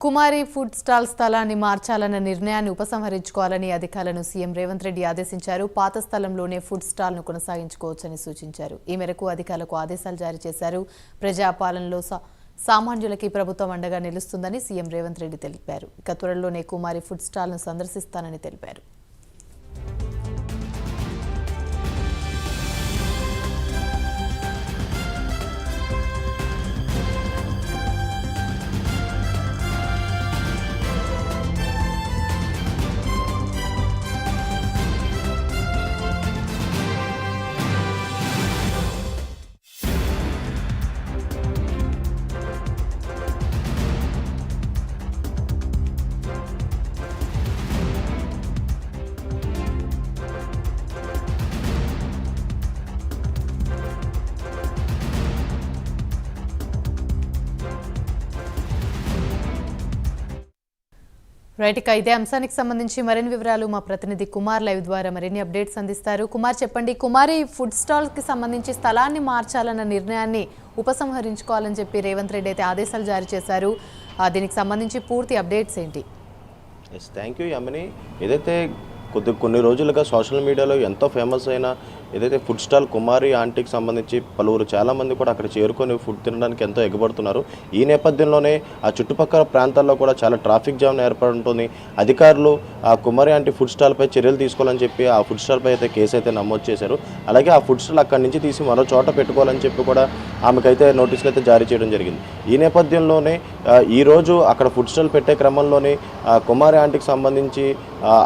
కుమారి food stall స్థలాన్ని మార్చాలన్న నిర్ణయాన్ని ఉపసంహరించుకోవాలని అధికారులను సీఎం రేవంత్ రెడ్డి ఆదేశించారు. పాత స్థలంలోనే ఫుడ్ స్టాల్ను కొనసాగించుకోవచ్చని సూచించారు. ఈ మేరకు అధికారులకు ఆదేశాలు జారీ చేశారు. ప్రజాపాలనలో సా- సామాన్యులకి ప్రభుత్వం అండగా నిలుస్తుందని సీఎం రేవంత్ రెడ్డి తెలిపారు. ఇక త్వరలోనే కుమారి ఫుడ్ స్టాల్ను సందర్శిస్తానని తెలిపారు. రైట్ ఇక ఇదే అంశానికి సంబంధించి మరిన్ని వివరాలు మా ప్రతినిధి కుమార్ లైవ్ ద్వారా మరిన్ని అప్డేట్స్ అందిస్తారు. కుమార్ చెప్పండి. కుమారి ఫుడ్ స్టాల్కి సంబంధించి స్థలాన్ని మార్చాలన్న నిర్ణయాన్ని ఉపసంహరించుకోవాలని చెప్పి రేవంత్ రెడ్డి అయితే ఆదేశాలు జారీ చేశారు. దీనికి సంబంధించి పూర్తి అప్డేట్స్ ఏంటి? ఎస్ థ్యాంక్ యూ యమని. ఏదైతే కొద్ది కొన్ని రోజులుగా సోషల్ మీడియాలో ఎంతో ఫేమస్ అయిన ఏదైతే ఫుడ్ స్టాల్ కుమారి ఆంటీకి సంబంధించి పలువురు చాలామంది కూడా అక్కడ చేరుకొని ఫుడ్ తినడానికి ఎంతో ఎగబడుతున్నారు. ఈ నేపథ్యంలోనే ఆ చుట్టుపక్కల ప్రాంతాల్లో కూడా చాలా ట్రాఫిక్ జామ్ ఏర్పడుంటుంది అధికారులు ఆ కుమారి ఆంటీ ఫుడ్ స్టాల్పై చర్యలు తీసుకోవాలని చెప్పి ఆ ఫుడ్ స్టాల్పై అయితే కేసు అయితే నమోదు చేశారు. అలాగే ఆ ఫుడ్ స్టాల్ అక్కడి నుంచి తీసి మరో చోట పెట్టుకోవాలని చెప్పి కూడా ఆమెకైతే నోటీసులు అయితే జారీ చేయడం జరిగింది. ఈ నేపథ్యంలోనే ఈరోజు ఈ రోజు అక్కడ ఫుడ్ స్టాల్ పెట్టే క్రమంలోనే కుమారి ఆంటీకి సంబంధించి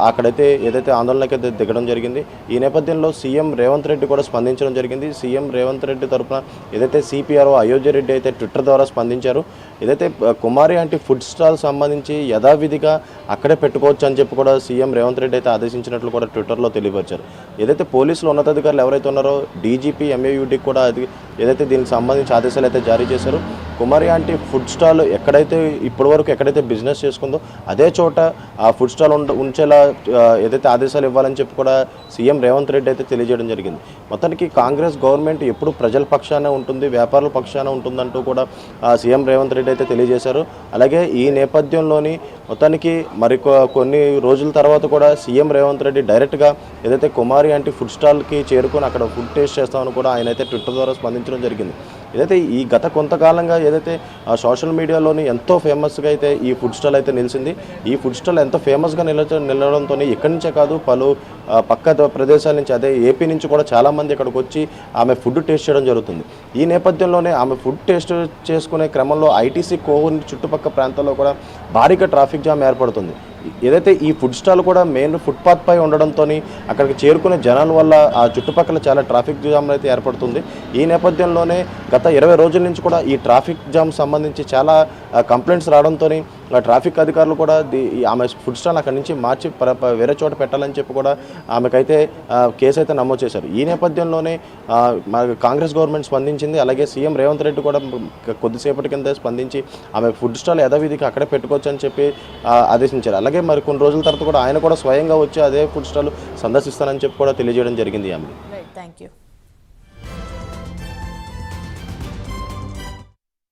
అక్కడైతే ఏదైతే ఆందోళనకి అయితే దిగడం జరిగింది. ఈ నేపథ్యంలో సీఎం రేవంత్ రెడ్డి కూడా స్పందించడం జరిగింది. సీఎం రేవంత్ రెడ్డి తరపున ఏదైతే సిపిఆర్ఓ అయోధ్య రెడ్డి అయితే ట్విట్టర్ ద్వారా స్పందించారు. ఏదైతే కుమారి అంటే ఫుడ్ స్టాల్ సంబంధించి యథావిధిగా అక్కడే పెట్టుకోవచ్చు అని చెప్పి కూడా సీఎం రేవంత్ రెడ్డి అయితే ఆదేశించినట్లు కూడా ట్విట్టర్లో తెలియపరిచారు. ఏదైతే పోలీసులు ఉన్నతాధికారులు ఎవరైతే ఉన్నారో డీజీపీ ఎంఏయూడికి కూడా అది ఏదైతే దీనికి సంబంధించి ఆదేశాలు అయితే జారీ చేశారు కుమారి ఆంటీ ఫుడ్ స్టాల్ ఎక్కడైతే ఇప్పటివరకు ఎక్కడైతే బిజినెస్ చేసుకుందో అదే చోట ఆ ఫుడ్ స్టాల్ ఉండ ఉంచేలా ఏదైతే ఆదేశాలు ఇవ్వాలని చెప్పి కూడా సీఎం రేవంత్ రెడ్డి అయితే తెలియజేయడం జరిగింది. మొత్తానికి కాంగ్రెస్ గవర్నమెంట్ ఎప్పుడు ప్రజల పక్షాన ఉంటుంది వ్యాపారుల పక్షాన ఉంటుందంటూ కూడా ఆ, సీఎం రేవంత్ రెడ్డి అయితే తెలియజేశారు. అలాగే ఈ నేపథ్యంలోని మొత్తానికి మరి కొన్ని రోజుల తర్వాత కూడా సీఎం రేవంత్ రెడ్డి డైరెక్ట్గా ఏదైతే కుమారి ఆంటీ ఫుడ్ స్టాల్కి చేరుకొని అక్కడ ఫుడ్ టేస్ట్ చేస్తామని కూడా ఆయన అయితే ట్విట్టర్ ద్వారా స్పందించడం జరిగింది. ఏదైతే ఈ గత కొంతకాలంగా ఏదైతే ఆ సోషల్ మీడియాలోని ఎంతో ఫేమస్గా అయితే ఈ ఫుడ్ స్టాల్ అయితే నిలిచింది. ఈ ఫుడ్ స్టాల్ ఎంతో ఫేమస్గా నిల నిలవడంతో ఇక్కడి నుంచే కాదు పలు పక్క ద- ప్రదేశాల నుంచి అదే ఏపీ నుంచి కూడా చాలామంది ఇక్కడికి వచ్చి ఆమె ఫుడ్ టేస్ట్ చేయడం జరుగుతుంది. ఈ నేపథ్యంలోనే ఆమె ఫుడ్ టేస్ట్ చేసుకునే క్రమంలో ఐటీసీ కోవూరు చుట్టుపక్కల ప్రాంతాల్లో కూడా భారీగా ట్రాఫిక్ జామ్ ఏర్పడుతుంది. ఏదైతే ఈ ఫుడ్ స్టాల్ కూడా మెయిన్ ఫుట్పాత్ పై ఉండడంతో అక్కడికి చేరుకునే జనాల వల్ల ఆ చుట్టుపక్కల చాలా ట్రాఫిక్ జామ్ అయితే ఏర్పడుతుంది. ఈ నేపథ్యంలోనే గత ఇరవై రోజుల నుంచి కూడా ఈ ట్రాఫిక్ జామ్ సంబంధించి చాలా కంప్లైంట్స్ రావడంతో ట్రాఫిక్ అధికారులు కూడా ది- ఆమె ఫుడ్ స్టాల్ అక్కడి నుంచి మార్చి వేరే చోట పెట్టాలని చెప్పి కూడా ఆమెకైతే కేసు అయితే నమోదు చేశారు. ఈ నేపథ్యంలోనే మన కాంగ్రెస్ గవర్నమెంట్ స్పందించింది. అలాగే సీఎం రేవంత్ రెడ్డి కూడా కొద్దిసేపటి కింద స్పందించి ఆమె ఫుడ్ స్టాల్ యథావిధికి అక్కడే పెట్టుకోవచ్చు అని చెప్పి ఆదేశించారు. అలాగే మరి కొన్ని రోజుల తర్వాత కూడా ఆయన కూడా స్వయంగా వచ్చి అదే ఫుడ్ స్టాల్ సందర్శిస్తానని చెప్పి కూడా తెలియజేయడం జరిగింది ఆమె థ్యాంక్ యూ